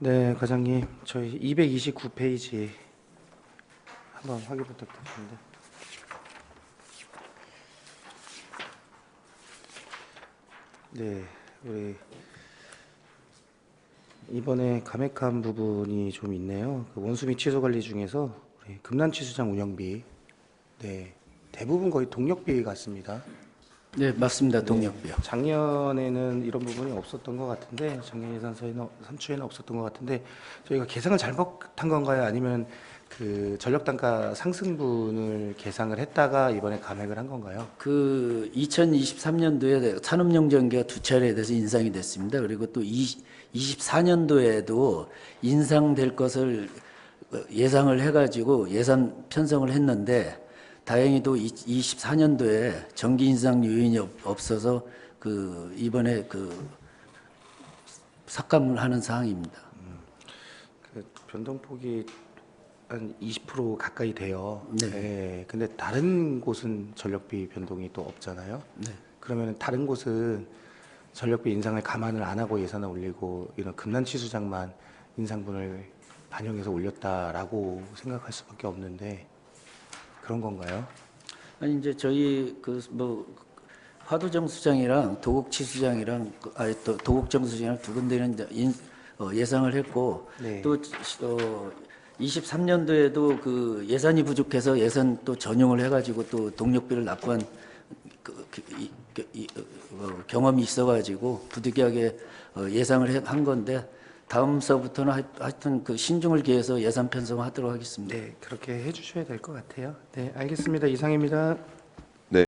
네, 과장님. 저희 229페이지 한번 확인 부탁드립니다. 네, 우리 이번에 감액한 부분이 좀 있네요. 그 원수미 취소 관리 중에서 우리 금난취수장 운영비, 네, 대부분 거의 동력비 같습니다. 네, 맞습니다. 동력비요. 작년에는 이런 부분이 없었던 것 같은데 작년 예산서에는 선추에는 없었던 것 같은데 저희가 계산을 잘못한 건가요? 아니면 그 전력 단가 상승분을 계상을 했다가 이번에 감액을 한 건가요? 그 2023년도에 산업용전기가 두 차례에 대해서 인상이 됐습니다. 그리고 또 24년도에도 인상될 것을 예상을 해가지고 예산 편성을 했는데 다행히도 24년도에 전기 인상 요인이 없- 없어서 그 이번에 그 삭감을 하는 사항입니다. 그 변동폭이 한 20% 가까이 돼요. 네. 예, 근데 다른 곳은 전력비 변동이 또 없잖아요. 네. 그러면 다른 곳은 전력비 인상을 감안을 안 하고 예산을 올리고 이런 금난치수장만 인상분을 반영해서 올렸다라고 생각할 수밖에 없는데 그런 건가요? 아니 이제 저희 그 뭐 화도정 수장이랑 도곡치 수장이랑 그- 아니 또 도곡정 수장이랑 두 군데는 인, 어, 예상을 했고 네. 또 어, 23년도에도 그 예산이 부족해서 예산 또 전용을 해가지고 또 동력비를 납부한 그, 그, 이, 그, 이, 어, 어, 경험이 있어가지고 부득이하게 어, 예상을 해- 한 건데 다음 서부터는 하- 하여튼 그 신중을 기해서 예산 편성하도록 하겠습니다. 네, 그렇게 해주셔야 될 것 같아요. 네, 알겠습니다. 이상입니다.